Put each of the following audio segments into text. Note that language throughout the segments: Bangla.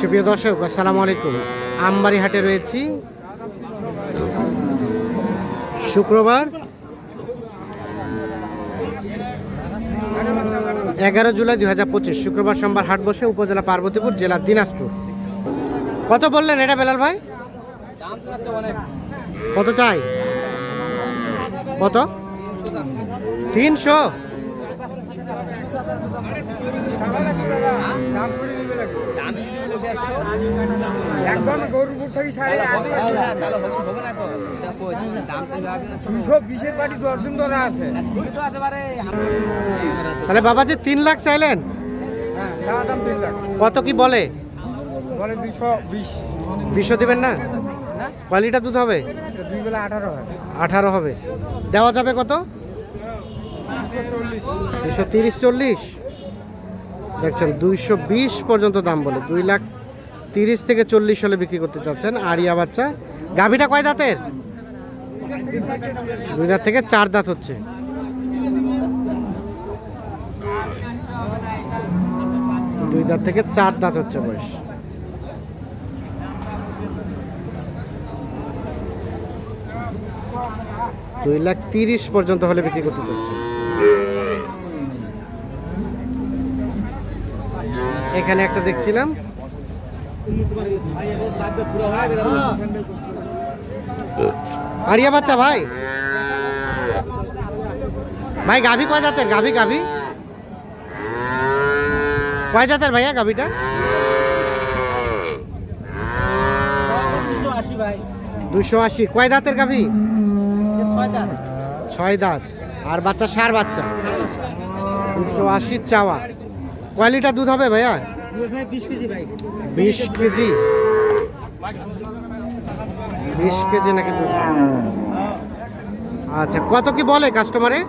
সুপ্রিয় দর্শক, আসসালামু আলাইকুম। আমবাড়ি হাটে রয়েছি। শুক্রবার এগারো জুলাই দুই হাজার পঁচিশ, শুক্রবার সোমবার হাট বসে উপজেলা পার্বতীপুর জেলা দিনাজপুর। কত বললেন এটা বেলাল ভাই? কত চাই? কত? তিনশো? একদম গরুপুর থেকে সাড়ে দুশো বিশের পাটি দশজন ধরা আছে। তাহলে বাবাজি তিন লাখ চাইলেন? হ্যাঁ সারা দাম তিন লাখ। কত কি বলে? বলে দুশো বিশ। বিশো দিবেন না? কোয়ালিটা দুধ হবে? দুই বেলা আঠারো হয়। আঠারো হবে। দেওয়া যাবে কত? দুশো তিরিশ চল্লিশ। দেখছেন, দুইশো বিশ পর্যন্ত দাম বলে, দুই লাখ তিরিশ থেকে চল্লিশ হলে বিক্রি করতে চাচ্ছেন আরিয়া বাচ্চা। গাভিটা কয় দাঁতের? দুই দাঁত থেকে চার দাঁত হচ্ছে। দুই দাঁত থেকে চার দাঁত হচ্ছে বয়স। দুই লাখ তিরিশ পর্যন্ত হলে বিক্রি করতে চাচ্ছে এখানে একটা দেখছিলাম। আরিয়া বাচ্চা ভাই। ভাই, গাভি কয় জাতের? গাভি গাভি। কয় জাতের ভাইয়া গাভিটা? দুশো আশি। কয় দাঁতের গাভি? ছয় দাঁত। আর বাচ্চা, সার বাচ্চা? দুশো আশি চাওয়া। কয় লিটার দুধ হবে ভাইয়া? বিশ কেজি বিশ কেজি? নাকি দুধ? আচ্ছা কত কি বলে কাস্টমারে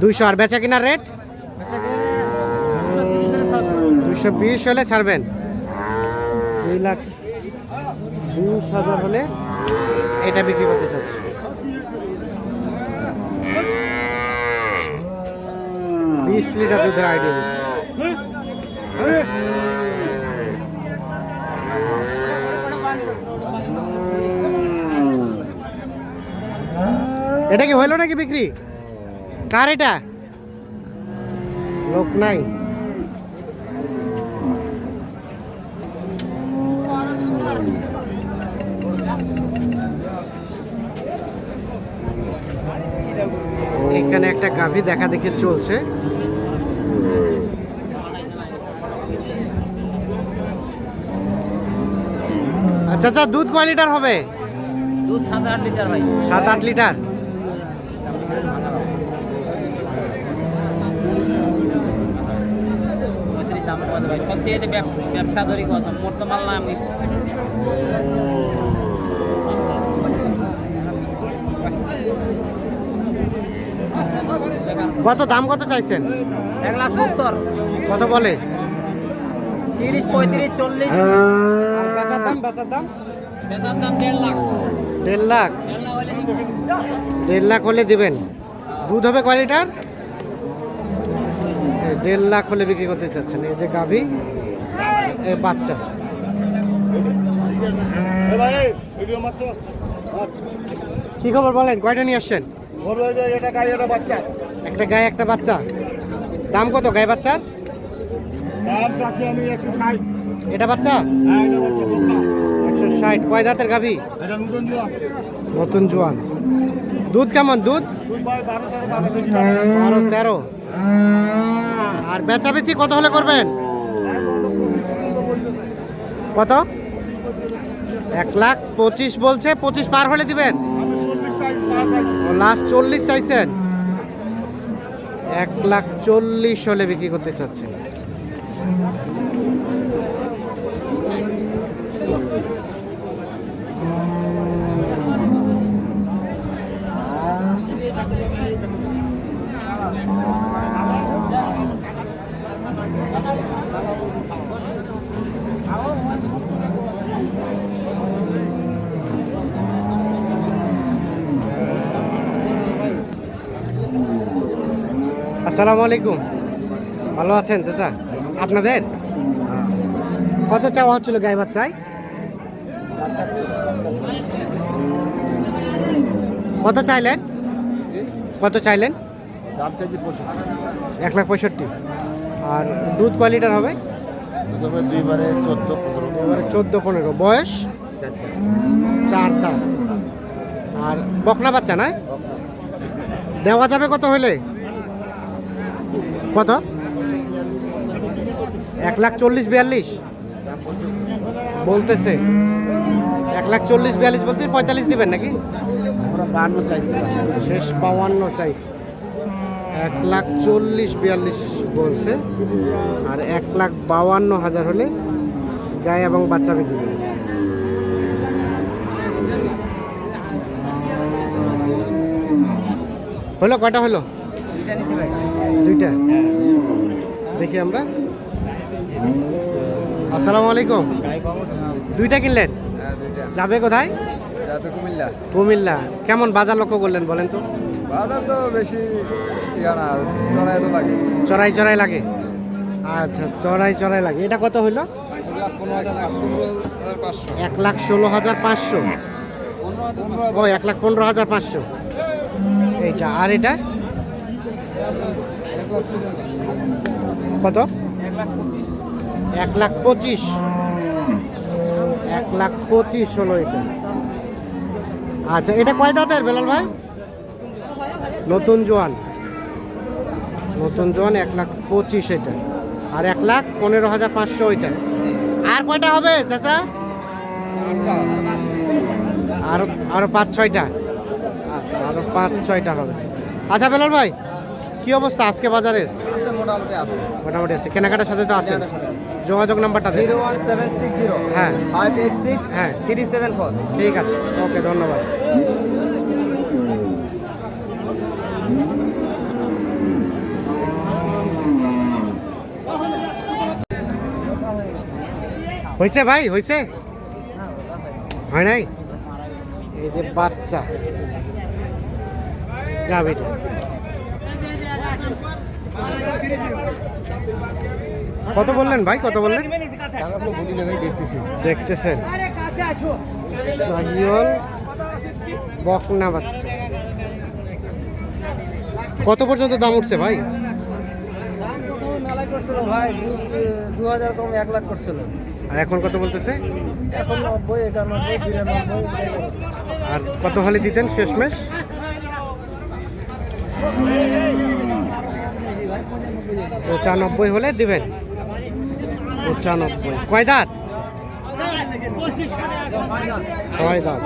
দুইশো। আর বেচা কিনার রেট দুইশো বিশ হলে ছাড়বেন। দুই লাখ বিশ হাজার হলে এটা বিক্রি করতে চাচ্ছি। বিশ লিটার দুধের আইডিয়া দিচ্ছি। এটা কি হইল নাকি বিক্রি? কার এটা? লোক নাই। এখানে একটা গাভী দেখা দেখে চলছে। আচ্ছা আচ্ছা দুধ কয় লিটার হবে? দুধ সাত আট লিটার ভাই। সাত আট লিটার? ব্যবসা ধরি না আমি কত দাম কত চাইছেন? এক লাখ সত্তর। কত বলে? তিরিশ পঁয়ত্রিশ চল্লিশ। দাম বেচার দাম? বেচার দাম দেড় লাখ। দেড় লাখ? দেড় লাখ হলে দিবেন। দুধ হবে কয় লিটার? দেড় লাখ হলে বিক্রি করতে চাচ্ছেন। এই যে গাভী বাচ্চা। কি খবর বলেন? কয়টা নিয়ে আসছেন? একটা গায়ে একটা বাচ্চা। দাম কত গায়ে বাচ্চার? এটা বাচ্চা? একশো ষাট কয় দাঁতের গাভী? নতুন জোয়ান। দুধ কেমন, দুধ? বারো, তেরো। আর বেচাবেচি কত হলে করবেন? কত? এক লাখ পঁচিশ বলছে, পঁচিশ পার হলে দিবেন? লাস্ট চল্লিশ চাইছেন। এক লাখ চল্লিশ হলে বিক্রি করতে চাচ্ছেন। আসসালামু আলাইকুম। ভালো আছেন চাচা? আপনাদের? কত চাওয়া হচ্ছিল গায়ে বাচ্চায়? কত চাইলেন? কত চাইলেন? এক লাখ পঁয়ষট্টি। আর দুধ কোয়ালিটার হবে? দুইবারে চোদ্দ পনেরো। চোদ্দ পনেরো। বয়স? চার দাঁত। আর বকনা বাচ্চা না দেওয়া যাবে কত হলে কত? এক লাখ চল্লিশ বিয়াল্লিশ। বলতেছে। এক লাখ চল্লিশ বিয়াল্লিশ বলতে পঁয়তাল্লিশ দিবেন নাকি? বান্ন চাইছি। শেষ বাউান্ন চাইছে। এক লাখ চল্লিশ বিয়াল্লিশ বলছে। আর এক লাখ বাউান্ন হাজার হলে গায়ে এবং বাচ্চা বিক্রি করবে। হলো কয়টা হলো? দুইটা? দেখি আমরা। আসসালামু আলাইকুম। দুইটা কিনলেন? যাবে কোথায়? কুমিল্লা। কুমিল্লা কেমন বাজার লক্ষ্য করলেন বলেন তো? বেশি চড়াই চড়াই চড়াই লাগে। আচ্ছা চড়াই চড়াই লাগে। এটা কত হইল? এক লাখ ষোলো হাজার পাঁচশো। ও, এক লাখ পনেরো হাজার পাঁচশো। এইটা, আর এটা? কত? এক লাখ পঁচিশ। এক লাখ পঁচিশ হলো এটা। আচ্ছা এটা কয় দাঁতের বেলাল ভাই? নতুন জোয়ান। নতুন জোয়ান, এক লাখ পঁচিশ এটা। আর এক লাখ পনেরো হাজার পাঁচশো ওইটা আর কয়টা হবে, চাচা? আরও আরও পাঁচ ছয়টা। আচ্ছা আরও পাঁচ ছয়টা হবে। আচ্ছা বেলাল ভাই কি অবস্থা আজকে বাজারের? মোটামুটি আছে। কেনাকাটার সাথে তো আছে। যোগাযোগ নাম্বারটা zero one seven six zero. হ্যাঁ। ফাইভ এইট সিক্স হ্যাঁ। Three seven four. ঠিক আছে। ওকে ধন্যবাদ। হয়েছে ভাই হয়েছে হয় নাই? এই যে বাচ্চা। গাভিটা কত বললেন ভাই? কত বললেন? দেখতেছেন। বকনা বাচ্চা। কত পর্যন্ত দাম উঠছে ভাই? ভাই দু হাজার কম এক লাখ করছিল আর এখন কত বলতেছে? এখন নব্বই আর কত হলে দিতেন শেষমেশ? পঁচানব্বই হলে দিবেন। পঁচানব্বই। কয় দাঁত? ছয় দাঁত।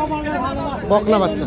বকনা বাচ্চা।